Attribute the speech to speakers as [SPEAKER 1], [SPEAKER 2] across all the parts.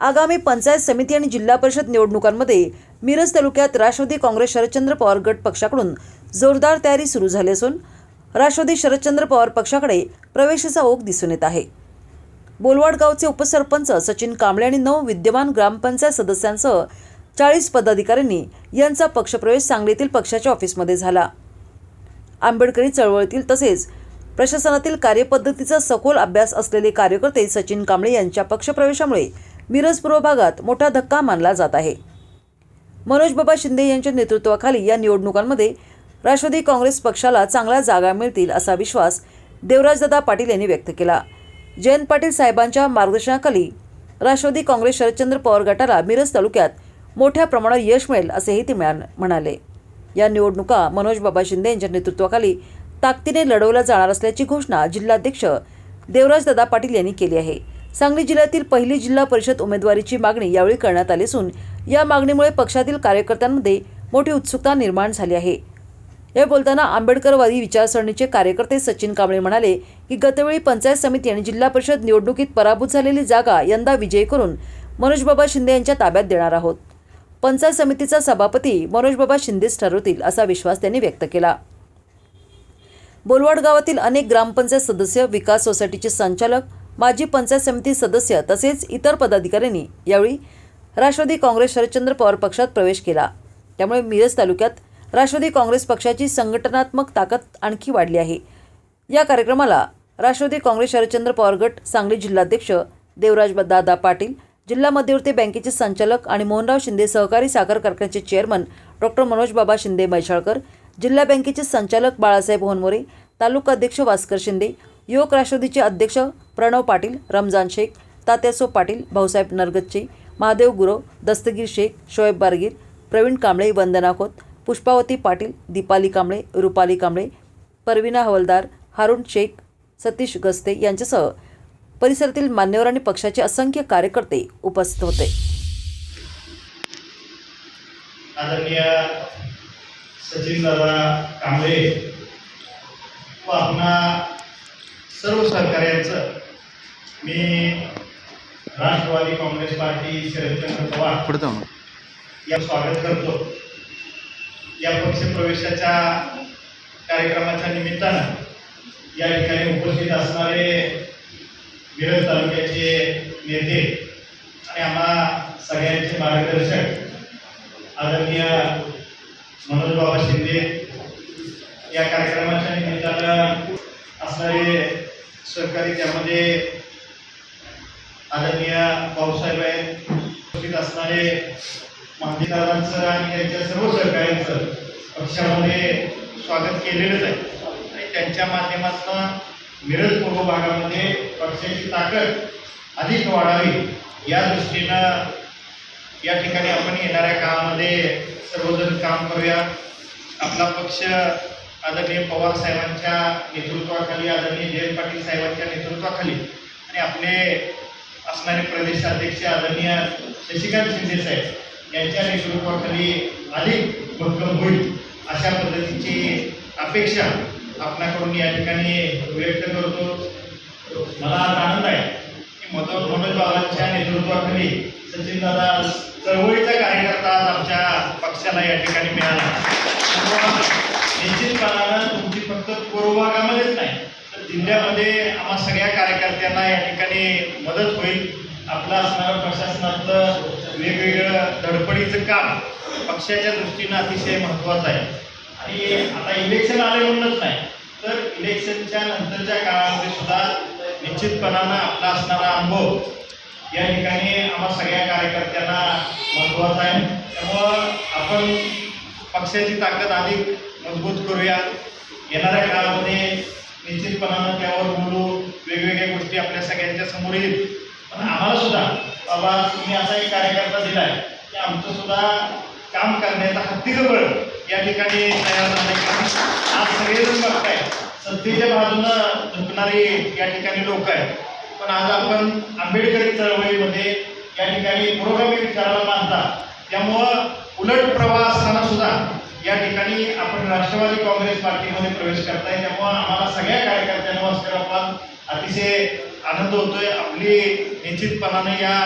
[SPEAKER 1] आगामी पंचायत समिती आणि जिल्हा परिषद निवडणुकांमध्ये मिरज तालुक्यात राष्ट्रवादी काँग्रेस शरदचंद्र पवार गट पक्षाकडून जोरदार तयारी सुरू झाली असून राष्ट्रवादी शरदचंद्र पवार पक्षाकडे प्रवेशाचा ओघ दिसून येत आहे. बोलवाड गावचे उपसरपंच सचिन कांबळे आणि नऊ विद्यमान ग्रामपंचायत सदस्यांसह चाळीस पदाधिकाऱ्यांनी यांचा पक्षप्रवेश सांगलीतील पक्षाच्या ऑफिसमध्ये झाला. आंबेडकरी चळवळीतील तसेच प्रशासनातील कार्यपद्धतीचा सखोल अभ्यास असलेले कार्यकर्ते सचिन कांबळे यांच्या पक्षप्रवेशामुळे मिरज पूर्व भागात मोठा धक्का मानला जात आहे. मनोज बाबा शिंदे यांच्या नेतृत्वाखाली या निवडणुकांमध्ये राष्ट्रवादी काँग्रेस पक्षाला चांगल्या जागा मिळतील असा विश्वास देवराजदादा पाटील यांनी व्यक्त केला. जयंत पाटील साहेबांच्या मार्गदर्शनाखाली राष्ट्रवादी काँग्रेस शरदचंद्र पवार गटाला मिरज तालुक्यात मोठ्या प्रमाणात यश मिळेल असेही ते म्हणाले. या निवडणुका मनोज बाबा शिंदे यांच्या नेतृत्वाखाली ताकदीने लढवल्या जाणार असल्याची घोषणा जिल्हाध्यक्ष देवराजदादा पाटील यांनी केली आहे. सांगली जिल्ह्यातील पहिली जिल्हा परिषद उमेदवारीची मागणी यावेळी करण्यात आली असून या मागणीमुळे पक्षातील कार्यकर्त्यांमध्ये मोठी उत्सुकता निर्माण झाली आहे. या बोलताना आंबेडकरवादी विचारसरणीचे कार्यकर्ते सचिन कांबळे म्हणाले की गतवेळी पंचायत समिती आणि जिल्हा परिषद निवडणुकीत पराभूत झालेली जागा यंदा विजय करून मनोजबाबा शिंदे यांच्या ताब्यात देणार आहोत. पंचायत समितीचा सभापती मनोजबाबा शिंदेच ठरवतील असा विश्वास त्यांनी व्यक्त केला. बोलवाड गावातील अनेक ग्रामपंचायत सदस्य विकास सोसायटीचे संचालक माजी पंचायत समिती सदस्य तसेच इतर पदाधिकाऱ्यांनी यावेळी राष्ट्रवादी काँग्रेस शरदचंद्र पवार पक्षात प्रवेश केला. त्यामुळे मिरज तालुक्यात राष्ट्रवादी काँग्रेस पक्षाची संघटनात्मक ताकद आणखी वाढली आहे. या कार्यक्रमाला राष्ट्रवादी काँग्रेस शरदचंद्र पवार गट सांगली जिल्हाध्यक्ष देवराज दादा पाटील जिल्हा मध्यवर्ती बँकेचे संचालक आणि मोहनराव शिंदे सहकारी साखर कारखान्याचे चेअरमन डॉक्टर मनोज बाबा शिंदे मैशाळकर जिल्हा बँकेचे संचालक बाळासाहेब होनमोरे तालुका अध्यक्ष भास्कर शिंदे युवक राष्ट्रवादीचे अध्यक्ष प्रणव पाटील रमजान शेख तात्यासो पाटील भाऊसाहेब नरगच्चे महादेव गुरव दस्तगीर शेख शोएब बारगीर प्रवीण कांबळे वंदना खोत पुष्पावती पाटील दीपाली कांबळे रुपाली कांबळे परवीना हवलदार हारुण शेख सतीश गस्ते यांच्यासह परिसरातील मान्यवर आणि पक्षाचे असंख्य कार्यकर्ते उपस्थित होते.
[SPEAKER 2] आदरणीय सचिन दादा कांबळे व आपणा सर्व सहकार्यांचं मी राष्ट्रवादी काँग्रेस पार्टी शरदचंद्र पवार या स्वागत करतो. या पक्षप्रवेशाच्या कार्यक्रमाच्या निमित्तानं या ठिकाणी उपस्थित असणारे मिरज तालुक्याचे नेते आणि आम्हा सगळ्यांचे मार्गदर्शक आदरणीय मनोज बाबा शिंदे या कार्यक्रमाच्या निमित्तानं असणारे सहकारी त्यामध्ये आदरणीय भाऊसाहेब आहेत. उपस्थित असणारे महादेवदादांचं आणि त्यांच्या सर्व सहकाऱ्यांचं पक्षामध्ये स्वागत केलेलंच आहे. आणि त्यांच्या माध्यमातून मिरज पूर्व भागामध्ये पक्षाची ताकद अधिक वाढावी या दृष्टीनं या ठिकाणी आपण येणाऱ्या काळामध्ये सर्वजण काम करूया. आपला पक्ष आदरणीय पवार साहेबांच्या नेतृत्वाखाली आदरणीय जयंत पाटील साहेबांच्या नेतृत्वाखाली आणि आपले असणारे प्रदेशाध्यक्ष आदरणीय शशिकांत शिंदे साहेब यांच्या नेतृत्वाखाली अधिक भक्कम होईल अशा पद्धतीची अपेक्षा आपणाकडून या ठिकाणी व्यक्त करतो. मला आज आनंद आहे की मनोज मनोज बाबांच्या नेतृत्वाखाली सचिनदादा चळवळीचा कार्यकर्ता आमच्या पक्षाला या ठिकाणी मिळाला. निश्चितपणानं तुमची फक्त पूर्व भागामध्येच नाही तर जिल्ह्यामध्ये आम्हा सगळ्या कार्यकर्त्यांना या ठिकाणी मदत होईल. आपलं असणारं प्रशासनातलं वेगवेगळं धडपडीचं काम पक्षाच्या दृष्टीनं अतिशय महत्त्वाचं आहे. आणि आता इलेक्शन आले म्हणूनच नाही तर इलेक्शनच्या नंतरच्या काळामध्ये सुद्धा निश्चितपणानं आपला असणारा अनुभव या ठिकाणी आम्हा सगळ्या कार्यकर्त्यांना महत्त्वाचा आहे. त्यामुळं आपण पक्षाची ताकद अधिक मजबूत करूया. येणाऱ्या काळामध्ये निश्चितपणानं त्यावर बोलू वेगवेगळ्या गोष्टी आपल्या सगळ्यांच्या समोर येईल. पण आम्हाला सुद्धा बाबा तुम्ही असा एक कार्यकर्ता दिलाय की आमचं सुद्धा काम करण्याचा हत्तीचं बळ या ठिकाणी तयार झालंय. आज सगळेजण बघताय सत्तेच्या बाजूनं झुकणारी या ठिकाणी लोक आहेत. पण आज आपण आंबेडकरी चळवळीमध्ये या ठिकाणी पुरोगामी विचाराला मानता. त्यामुळं उलट प्रवाह असताना सुद्धा या ठिकाणी आपण राष्ट्रवादी काँग्रेस पार्टीमध्ये प्रवेश करताय. त्यामुळं आम्हाला सगळ्या कार्यकर्त्यांना असं आपण अतिशय आनंद होतोय. आपली निश्चितपणाने या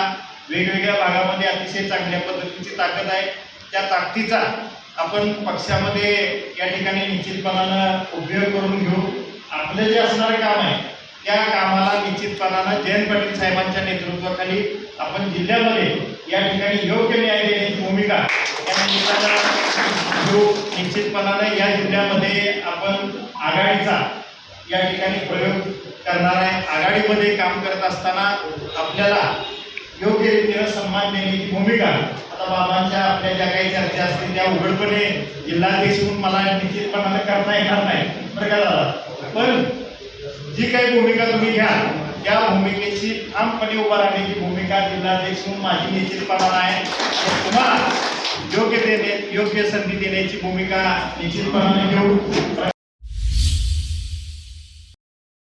[SPEAKER 2] वेगवेगळ्या भागामध्ये अतिशय चांगल्या पद्धतीची ताकद आहे. त्या ताकदीचा आपण पक्षामध्ये या ठिकाणी निश्चितपणानं उपयोग करून घेऊ. आपलं जे असणारं काम आहे त्या कामाला जयंत पाटील साहेबांच्या नेतृत्वाखाली आपण जिल्ह्यामध्ये या ठिकाणी योग्य न्याय देण्याची भूमिका या निमित्तानं निश्चितपणानं या जिल्ह्यामध्ये आपण आघाडीचा या ठिकाणी प्रयोग करणार आहे. आघाडीमध्ये काम करत असताना आपल्याला योग्य रीतीनं सन्मान देण्याची भूमिका आता बाबांच्या आपल्या ज्या काही चर्चा असतील त्या उघडपणे जिल्हाध्यक्ष म्हणून मला निश्चितपणानं करता येणार नाही. बरं का दादा? पण जी काही भूमिका तुम्ही घ्या त्या भूमिकेची ठामपणे उभा राहण्याची भूमिका जिल्हाध्यक्ष म्हणून माझी आहे तुम्हाला योग्य संधी देण्याची भूमिका निश्चितपणाने